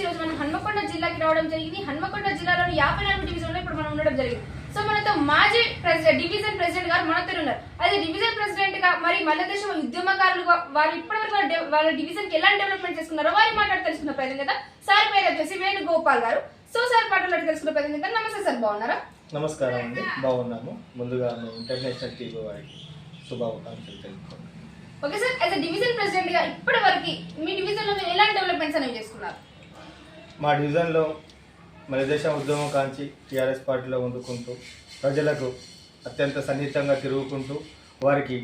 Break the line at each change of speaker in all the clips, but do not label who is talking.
ఈ రోజు మనం హన్మకొండ జిల్లాకి రావడం జరిగింది. హన్మకొండ జిల్లాలోని యాభై నాలుగు డివిజన్లో ఇప్పుడు మనం ఉండడం జరిగింది. సో మనతో మాజీ ప్రెసిడెంట్ డివిజన్ ప్రెసిడెంట్ గారు మనతో ఉన్నారు. అదే డివిజన్ ప్రెసిడెంట్గా మరి మల్లదేశ ఉద్యమకారులుగా వారు ఇప్పటివరకు వాళ్ళ డెవ- వాళ్ళ డివిజన్కి ఎలాంటి డెవలప్మెంట్ చేసుకున్నారో వారి మాట్లాడి తెలుసుకున్న ప్రయత్నం కదా. సార్ పేరు వచ్చేసి వేణుగోపాల్ గారు. సో సార్ మాట్లాడి తెలుసుకున్న ప్రయత్నం కదా. నమస్తే సార్ బాగున్నారా?
నమస్కారం అండి. బాగున్నాము. ముందుగా ఇంటర్నేషనల్ టీవీ వారికి శుభాకాంక్షలు తెలుపుతున్నాను
ఓకే సార్ యాజ్ డివిజన్ ప్రెసిడెంట్గా ఇప్పటి వరకు మీ డివిజన్లో మీరు ఎలాంటి డెవలప్మెంట్స్ అనేవి చేసుకున్నారు?
మా డివిజన్లో మన దేశం ఉద్యమం కాంచి టీఆర్ఎస్ పార్టీలో వండుకుంటూ ప్రజలకు అత్యంత సన్నిహితంగా తిరుగుకుంటూ వారికి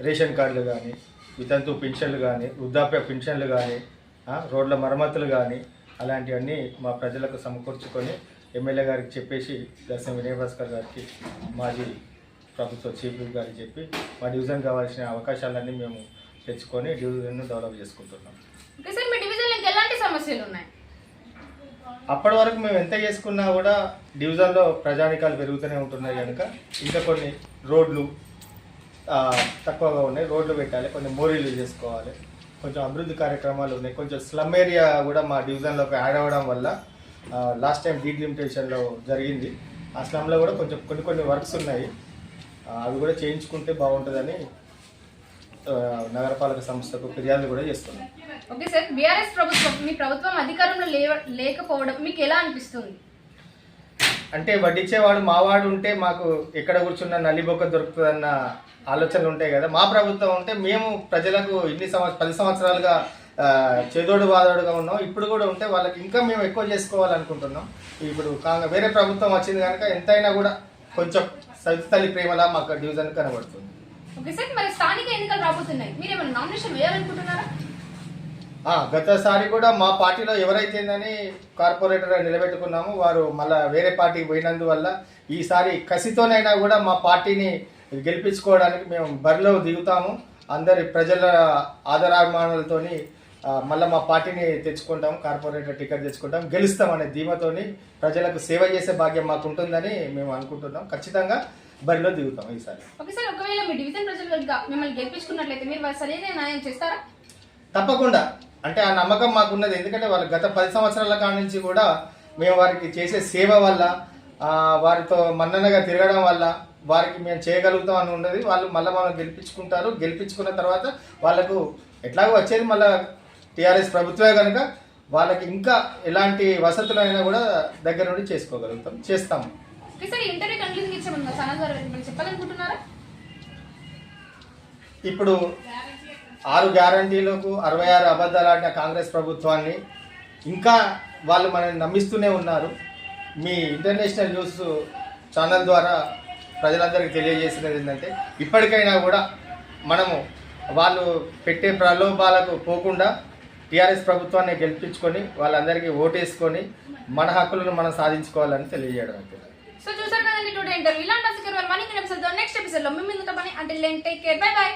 రేషన్ కార్డులు కానీ వితంతు పెన్షన్లు కానీ వృద్ధాప్య పెన్షన్లు కానీ రోడ్ల మరమ్మతులు కానీ అలాంటివన్నీ మా ప్రజలకు సమకూర్చుకొని ఎమ్మెల్యే గారికి చెప్పేసి దర్శనం వినయభాస్కర్ గారికి మాజీ ప్రభుత్వ చీఫ్ గారికి చెప్పి మా డివిజన్ కావాల్సిన అవకాశాలన్నీ మేము తెచ్చుకొని డివిజన్ను డెవలప్ చేసుకుంటున్నాం.
ఓకే సార్ మీ ఎలాంటి సమస్యలు ఉన్నాయి?
అప్పటి వరకు మేము ఎంత చేసుకున్నా కూడా డివిజన్లో ప్రజానికాలు పెరుగుతూనే ఉంటున్నాయి కనుక ఇంకా కొన్ని రోడ్లు తక్కువగా ఉన్నాయి. రోడ్లు పెట్టాలి కొన్ని మోరీలు చేసుకోవాలి. కొంచెం అభివృద్ధి కార్యక్రమాలు ఉన్నాయి. కొంచెం స్లమ్ ఏరియా కూడా మా డివిజన్లోకి యాడ్ అవ్వడం వల్ల లాస్ట్ టైం డీలిమిటేషన్లో జరిగింది. ఆ స్లమ్లో కూడా కొంచెం కొన్ని కొన్ని వర్క్స్ ఉన్నాయి. అవి కూడా చేయించుకుంటే బాగుంటుందని నగరపాలక సంస్థకు ఫిర్యాదు కూడా చేస్తున్నాం.
ఓకే సార్ బీఆర్ఎస్ ప్రభుత్వం మీ ప్రభుత్వం అధికారంలో లేకపోవడం మీకు ఎలా అనిపిస్తుంది?
అంటే వడ్డించేవాడు మావాడు ఉంటే మాకు ఎక్కడ కూర్చున్న నల్లిబొక్క దొరుకుతుందన్న ఆలోచనలు ఉంటాయి కదా. మా ప్రభుత్వం ఉంటే మేము ప్రజలకు ఇన్ని సంవత్సరాలు పది సంవత్సరాలుగా చేదోడు వాదోడుగా ఉన్నాం. ఇప్పుడు కూడా ఉంటే వాళ్ళకి ఇంకా మేము ఎక్కువ చేసుకోవాలనుకుంటున్నాం. ఇప్పుడు వేరే ప్రభుత్వం వచ్చింది కనుక ఎంతైనా కూడా కొంచెం సవితల్లి ప్రేమలా మాకు డివిజన్ కనబడుతుంది.
ఓకే సార్ మరి స్థానిక ఎన్నికలు రాబోతున్నాయి. మీరు ఏమైనా నామినేషన్ వేయాలనుకుంటున్నారా?
గతసారి కూడా మా పార్టీలో ఎవరైతేందని కార్పొరేటర్ నిలబెట్టుకున్నాము. వారు మళ్ళా వేరే పార్టీకి పోయినందువల్ల ఈసారి కసితోనైనా కూడా మా పార్టీని గెలిపించుకోవడానికి మేము బరిలో దిగుతాము. అందరి ప్రజల ఆదరాభిమానాలతోని మళ్ళీ మా పార్టీని తెచ్చుకుంటాం కార్పొరేటర్ టికెట్ తెచ్చుకుంటాం గెలుస్తాం అనే ధీమతోని ప్రజలకు సేవ చేసే భాగ్యం మాకు ఉంటుందని మేము అనుకుంటున్నాం. ఖచ్చితంగా బరిలో దిగుతాం ఈసారి.
ఓకే సార్ ఒకవేళ మీ డివిజన్ ప్రజలు కనుక మిమ్మల్ని గెలిపించుకున్నట్లయితే మీరు సరైన న్యాయం చేస్తారా?
తప్పకుండా. అంటే ఆ నమ్మకం మాకున్నది. ఎందుకంటే వాళ్ళు గత పది సంవత్సరాల కాడ నుంచి కూడా మేము వారికి చేసే సేవ వల్ల వారితో మన్ననగా తిరగడం వల్ల వారికి మేము చేయగలుగుతాం అని ఉన్నది. వాళ్ళు మళ్ళీ మనం గెలిపించుకుంటారు. గెలిపించుకున్న తర్వాత వాళ్ళకు ఎట్లాగో వచ్చేది మళ్ళీ టీఆర్ఎస్ ప్రభుత్వమే కనుక వాళ్ళకి ఇంకా ఎలాంటి వసతులైనా కూడా దగ్గర నుండి చేసుకోగలుగుతాం. చేస్తాము
ఛానల్ ద్వారా చెప్పాలనుకుంటున్నారా?
ఇప్పుడు ఆరు గ్యారంటీలకు అరవై ఆరు అబద్ధాలు ఆడిన కాంగ్రెస్ ప్రభుత్వాన్ని ఇంకా వాళ్ళు మనల్ని నమ్మిస్తూనే ఉన్నారు. మీ ఇంటర్నేషనల్ న్యూస్ ఛానల్ ద్వారా ప్రజలందరికీ తెలియజేసినది ఏంటంటే ఇప్పటికైనా కూడా మనము వాళ్ళు పెట్టే ప్రలోభాలకు పోకుండా టీఆర్ఎస్ ప్రభుత్వాన్ని గెలిపించుకొని వాళ్ళందరికీ ఓటేసుకొని మన హక్కులను మనం సాధించుకోవాలని తెలియజేయడం
ఇంటర్వ్యూ. ఇలాంటి అసలు మనకి నెక్స్ట్ ఎపిసోడ్లో మీ ముందు పని అంటే టేక్ కేర్ బై బై